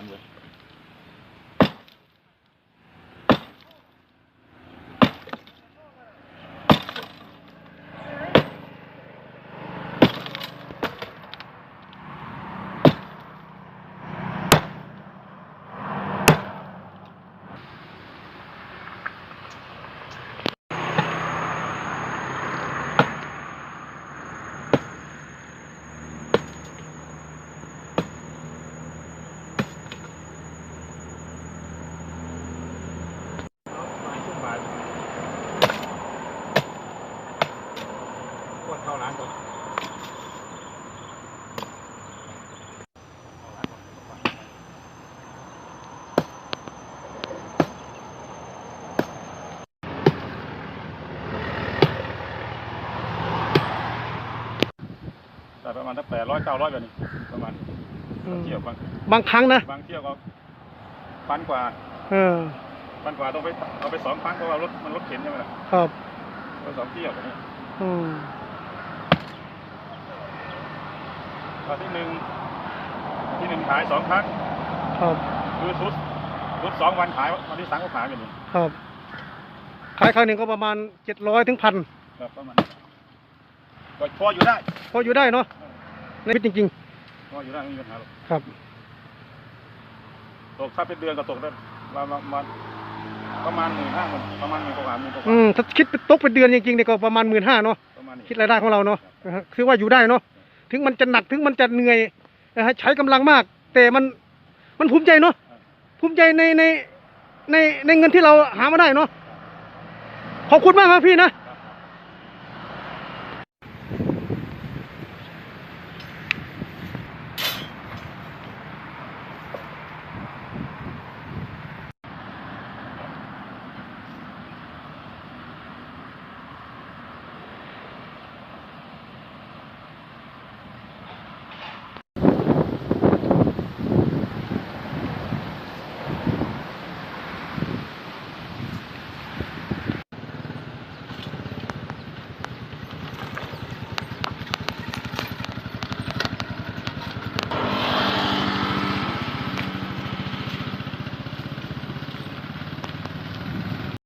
Sandra. เข้าร้านก่อนแต่ประมาณถ้าแปดร้อยเก้าร้อยแบบนี้ประมาณอืมเที่ยวบางบางครั้งนะ บางเที่ยวก็พันกว่าเออ พันกว่าต้องไปเอาไปสองครั้งเพราะว่ารถมันรถเข็นใช่ไหมล่ะครับรถสองเที่ยวแบบนี้ อืม วันที่หนึ่งที่หนึ่งขายสองครั้งครับคือชุดชุดสองวันขายวันที่สามก็ขายแบบนี้ครับ ขายครั้งหนึ่งก็ประมาณเจ็ดร้อยถึงพันครับประมาณนี้ก็พออยู่ได้ พออยู่ได้เนาะในชีวิตจริงพออยู่ได้ไม่มีปัญหาหรอกๆ ครับ ตกถ้าเป็นเดือนก็ตกได้ประมาณประมาณหมื่นห้าหมื่นประมาณหมื่นกว่าหมื่นกว่าอืมถ้าคิดเป็นตกเป็นเดือนจริงๆเนี่ยก็ประมาณหมื่นห้าเนาะประมาณนี้ คิดรายได้ของเราเนาะนะฮะคือว่าอยู่ได้เนาะ ถึงมันจะหนักถึงมันจะเหนื่อยนะฮะใช้กำลังมาก แต่มันมันภูมิใจเนาะภูมิใจในในในในเงินที่เราหามาได้เนาะขอบคุณมากครับพี่นะ